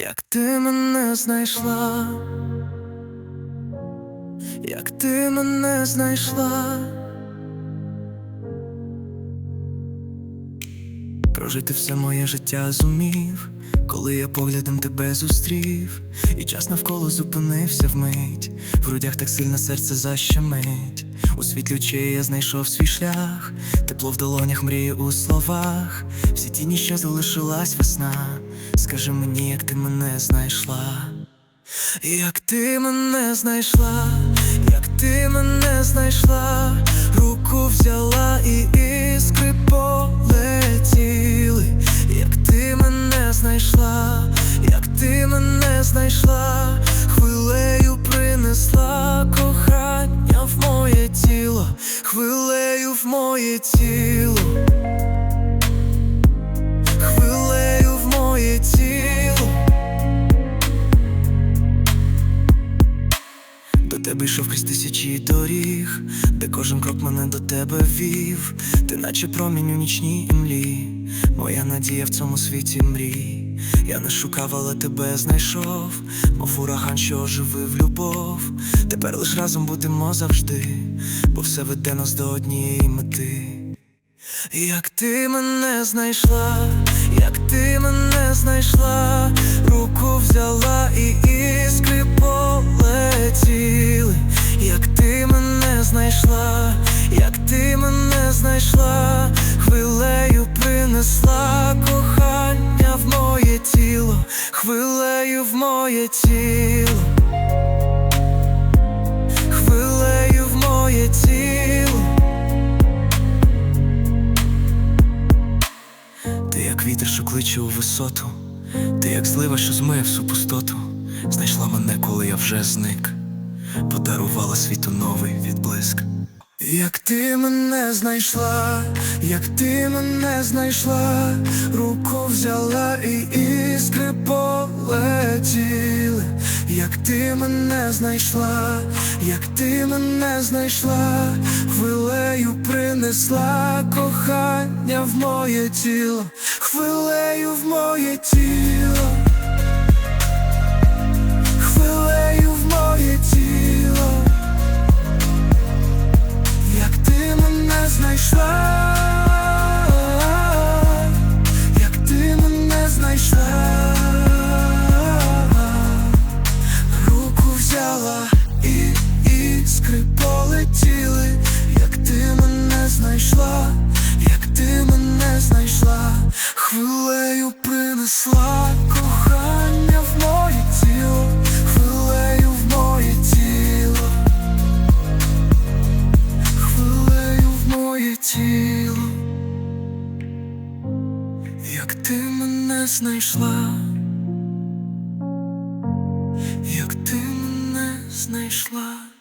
як ти мене знайшла, як ти мене знайшла. Прожити все моє життя зумів, коли я поглядом тебе зустрів, і час навколо зупинився вмить, в грудях так сильно серце защемить. У світлі очей я знайшов свій шлях, тепло в долонях мрії у словах, всі тіні, що залишилась весна. Скажи мені, як ти мене знайшла, як ти мене знайшла, як ти мене знайшла, руку взяла і іскри полетіли, як ти мене знайшла, як ти мене знайшла, хвилею принесла кохання в моє тіло, хвилею в моє тіло, тебе йшов крізь тисячі доріг, де кожен крок мене до тебе вів, ти наче промінь у нічній імлі, моя надія в цьому світі мрій. Я не шукав, але тебе знайшов, мов ураган, що оживив любов. Тепер лиш разом будемо завжди, бо все веде нас до однієї мети. Як ти мене знайшла, як ти мене знайшла, як ти мене знайшла, хвилею принесла кохання в моє тіло, хвилею в моє тіло, хвилею в моє тіло. Ти як вітер, що кличе у висоту, ти як злива, що змиє всю пустоту, знайшла мене, коли я вже зник, подарувала світу новий відблиск. Як ти мене знайшла, як ти мене знайшла, руку взяла і іскри полетіли, як ти мене знайшла, як ти мене знайшла, хвилею принесла кохання в моє тіло, хвилею в моє тіло, кохання в моє тіло, хвилею в моє тіло. Хвилею в моє тіло, як ти мене знайшла, як ти мене знайшла.